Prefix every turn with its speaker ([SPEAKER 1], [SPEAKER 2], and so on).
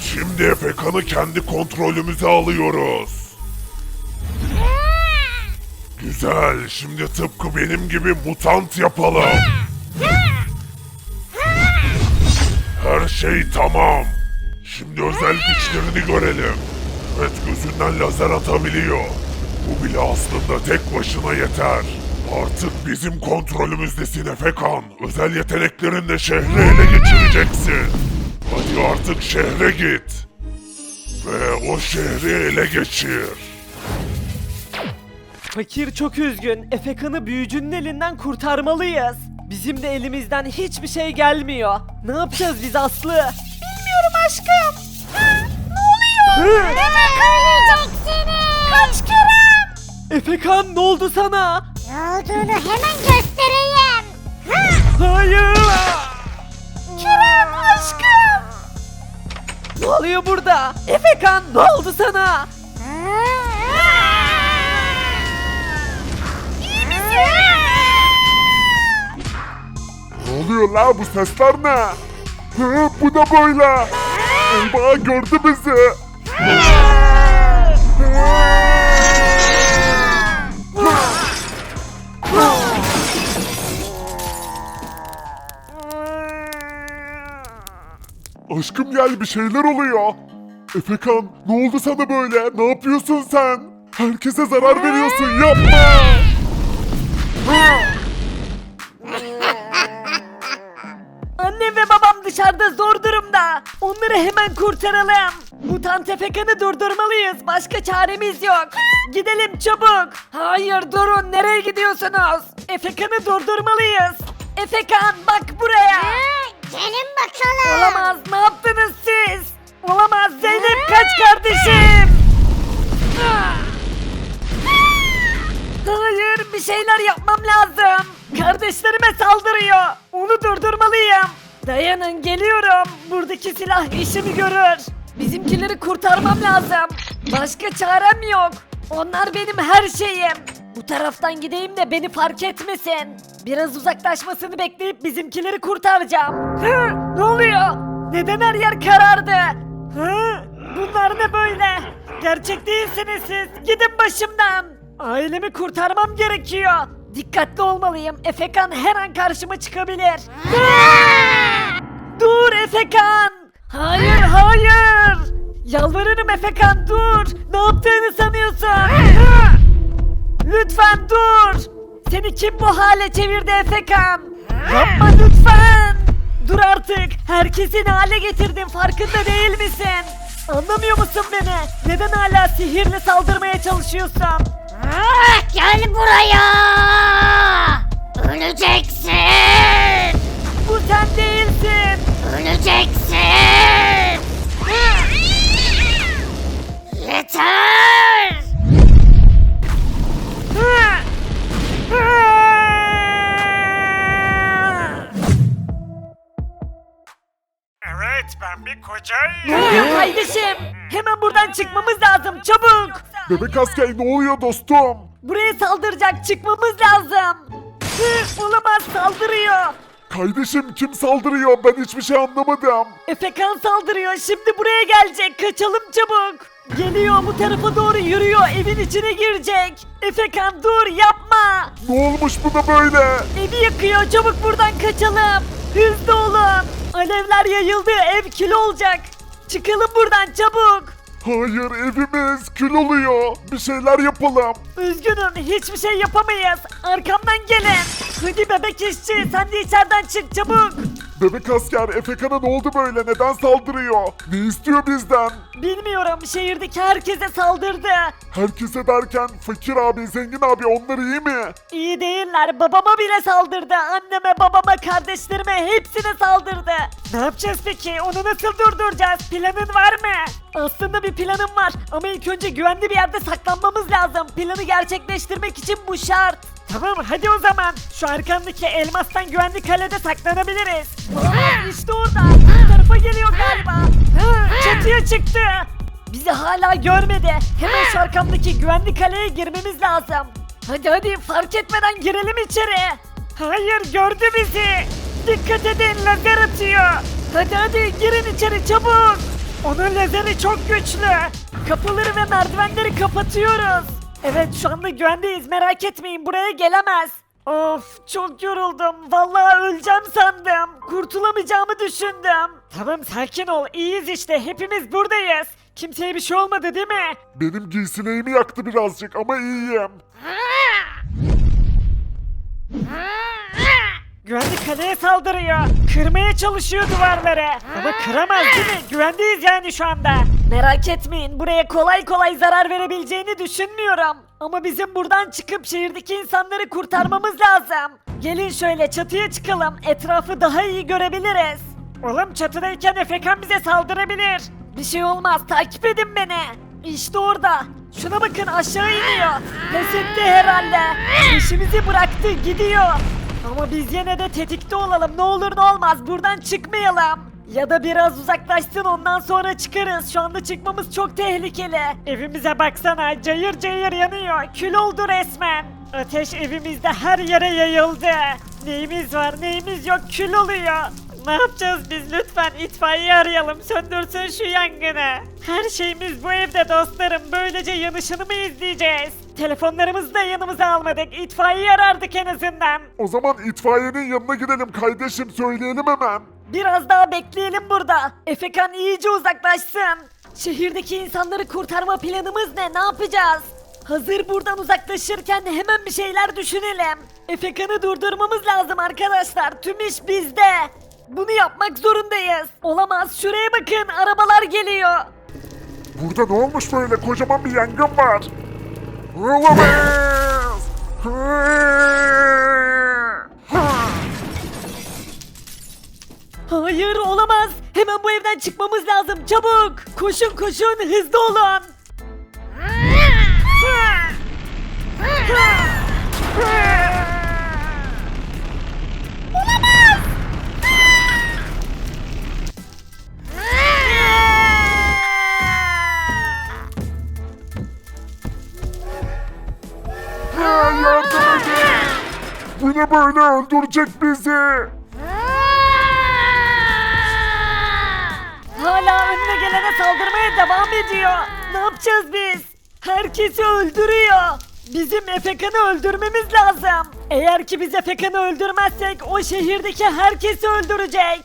[SPEAKER 1] Şimdi Efekan'ı kendi kontrolümüze alıyoruz. Güzel, şimdi tıpkı benim gibi mutant yapalım. Her şey tamam. Şimdi özel güçlerini görelim. Evet gözünden lazer atabiliyor. Bu bile aslında tek başına yeter. Artık bizim kontrolümüzdesin Efekan. Özel yeteneklerinle şehri ele geçireceksin. Hadi artık şehre git. Ve o şehri ele geçir.
[SPEAKER 2] Fakir çok üzgün. Efekan'ı büyücünün elinden kurtarmalıyız. Bizim de elimizden hiçbir şey gelmiyor. Ne yapacağız biz Aslı?
[SPEAKER 3] Bilmiyorum aşkım. Ha, ne oluyor?
[SPEAKER 2] Hı?
[SPEAKER 3] Demek öleceksiniz. Kaç Kerem.
[SPEAKER 2] Efekan ne oldu sana?
[SPEAKER 3] Ne olduğunu hemen göstereyim. Ha,
[SPEAKER 2] Hayır!
[SPEAKER 3] Aşkım.
[SPEAKER 2] Ne oluyor burada? Efekan ne oldu sana?
[SPEAKER 3] İyi misin?
[SPEAKER 1] Ne oluyor la bu sesler ne? Hı, bu da böyle. Eyvah gördü bizi. Aşkım gel bir şeyler oluyor. Efekan ne oldu sana böyle? Ne yapıyorsun sen? Herkese zarar veriyorsun yapma.
[SPEAKER 2] Annem ve babam dışarıda zor durumda. Onları hemen kurtaralım. Mutant Efekan'ı durdurmalıyız. Başka çaremiz yok. Gidelim çabuk. Hayır durun. Nereye gidiyorsunuz? Efekan'ı durdurmalıyız. Efekan bak buraya.
[SPEAKER 3] Gelin bakalım.
[SPEAKER 2] Olamaz. Ne yaptınız siz? Olamaz. Zeynep kaç kardeşim. Hayır bir şeyler yapmam lazım. Kardeşlerime saldırıyor. Onu durdurmalıyım. Dayanın geliyorum. Buradaki silah işimi görür. Bizimkileri kurtarmam lazım. Başka çarem yok. Onlar benim her şeyim. Bu taraftan gideyim de beni fark etmesin. Biraz uzaklaşmasını bekleyip bizimkileri kurtaracağım. Hı, ne oluyor? Neden her yer karardı? Hı, bunlar ne böyle? Gerçek değilsiniz siz. Gidin başımdan. Ailemi kurtarmam gerekiyor. Dikkatli olmalıyım. Efekan her an karşıma çıkabilir. Dur Efekan! Hayır hayır! Yalvarırım Efekan dur! Ne yaptığını sanıyorsun? Lütfen dur! Seni kim bu hale çevirdi Efekan? Yapma lütfen! Dur artık! Herkesi ne hale getirdin farkında değil misin? Anlamıyor musun beni? Neden hala sihirle saldırmaya çalışıyorsun?
[SPEAKER 3] Ah, gel buraya. Öleceksin.
[SPEAKER 2] Bu sen değilsin!
[SPEAKER 3] Öleceksin. Yeter.
[SPEAKER 4] Ben bir
[SPEAKER 2] Ne
[SPEAKER 4] kocayım.
[SPEAKER 2] oluyor kardeşim? Hemen buradan çıkmamız lazım çabuk!
[SPEAKER 1] Bebek asker ne oluyor dostum?
[SPEAKER 2] Buraya saldıracak çıkmamız lazım. Hı, olamaz saldırıyor.
[SPEAKER 1] Kardeşim kim saldırıyor? Ben hiçbir şey anlamadım.
[SPEAKER 2] Efekan saldırıyor şimdi buraya gelecek kaçalım çabuk. Geliyor bu tarafa doğru yürüyor evin içine girecek. Efekan dur yapma.
[SPEAKER 1] Ne olmuş buna böyle?
[SPEAKER 2] Evi yakıyor çabuk buradan kaçalım. Hızlı olun. Alevler yayıldı ev kül olacak. Çıkalım buradan çabuk.
[SPEAKER 1] Hayır evimiz kül oluyor. Bir şeyler yapalım.
[SPEAKER 2] Üzgünüm hiçbir şey yapamayız. Arkamdan gelin. Hadi bebek işçi sen de içeriden çık çabuk.
[SPEAKER 1] Bebek asker Efekan'a ne oldu böyle? Neden saldırıyor? Ne istiyor bizden?
[SPEAKER 2] Bilmiyorum şehirdeki herkese saldırdı.
[SPEAKER 1] Herkese derken fakir abi, zengin abi onlar iyi mi?
[SPEAKER 2] İyi değiller babama bile saldırdı. Anneme babama kardeşlerime hepsine saldırdı. Ne yapacağız peki onu nasıl durduracağız planın var mı? Aslında bir planım var ama ilk önce güvenli bir yerde saklanmamız lazım. Planı gerçekleştirmek için bu şart. Tamam hadi o zaman. Şu arkandaki elmastan güvenli kalede saklanabiliriz. Olamaz işte orada. Bu tarafa geliyor galiba. Ha, çatıya çıktı. Bizi hala görmedi. Hemen şu arkamdaki güvenli kaleye girmemiz lazım. Hadi hadi fark etmeden girelim içeri. Hayır gördü bizi. Dikkat edin lazer atıyor. Hadi hadi girin içeri çabuk. Onun lazeri çok güçlü. Kapıları ve merdivenleri kapatıyoruz. Evet şu anda güvendeyiz merak etmeyin buraya gelemez. Of çok yoruldum. Vallahi öleceğim sandım. Kurtulamayacağımı düşündüm. Tamam sakin ol. iyiyiz işte. Hepimiz buradayız. Kimseye bir şey olmadı değil mi?
[SPEAKER 1] Benim giysineğimi yaktı birazcık ama iyiyim.
[SPEAKER 2] Güvenlik kaleye saldırıyor. Kırmaya çalışıyor duvarları. Ama kıramaz değil mi? Güvendeyiz yani şu anda. Merak etmeyin. Buraya kolay kolay zarar verebileceğini düşünmüyorum. Ama bizim buradan çıkıp şehirdeki insanları kurtarmamız lazım. Gelin şöyle çatıya çıkalım. Etrafı daha iyi görebiliriz. Oğlum çatıdayken Efekan bize saldırabilir. Bir şey olmaz. Takip edin beni. İşte orada. Şuna bakın aşağı iniyor. Pes etti herhalde. İşimizi bıraktı gidiyor. Ama biz yine de tetikte olalım. Ne olur ne olmaz buradan çıkmayalım. Ya da biraz uzaklaşsın ondan sonra çıkarız. Şu anda çıkmamız çok tehlikeli. Evimize baksana cayır cayır yanıyor. Kül oldu resmen. Ateş evimizde her yere yayıldı. Neyimiz var neyimiz yok kül oluyor. Ne yapacağız biz lütfen itfaiye arayalım söndürsün şu yangını. Her şeyimiz bu evde dostlarım böylece yanışını mı izleyeceğiz? Telefonlarımızı da yanımıza almadık itfaiye arardık en azından.
[SPEAKER 1] O zaman itfaiyenin yanına gidelim kardeşim söyleyelim hemen.
[SPEAKER 2] Biraz daha bekleyelim burada. Efekan iyice uzaklaşsın. Şehirdeki insanları kurtarma planımız ne? Ne yapacağız? Hazır buradan uzaklaşırken hemen bir şeyler düşünelim. Efekan'ı durdurmamız lazım arkadaşlar. Tüm iş bizde. Bunu yapmak zorundayız. Olamaz. Şuraya bakın. Arabalar geliyor.
[SPEAKER 1] Burada ne olmuş böyle kocaman bir yangın var.
[SPEAKER 2] Hayır olamaz. Hemen bu evden çıkmamız lazım. Çabuk. Koşun koşun. Hızlı olun.
[SPEAKER 1] Bu ne böyle öldürecek bizi.
[SPEAKER 2] Hala önüne gelene saldırmaya devam ediyor. Ne yapacağız biz? Herkesi öldürüyor. Bizim Efekan'ı öldürmemiz lazım. Eğer ki biz Efekan'ı öldürmezsek o şehirdeki herkesi öldürecek.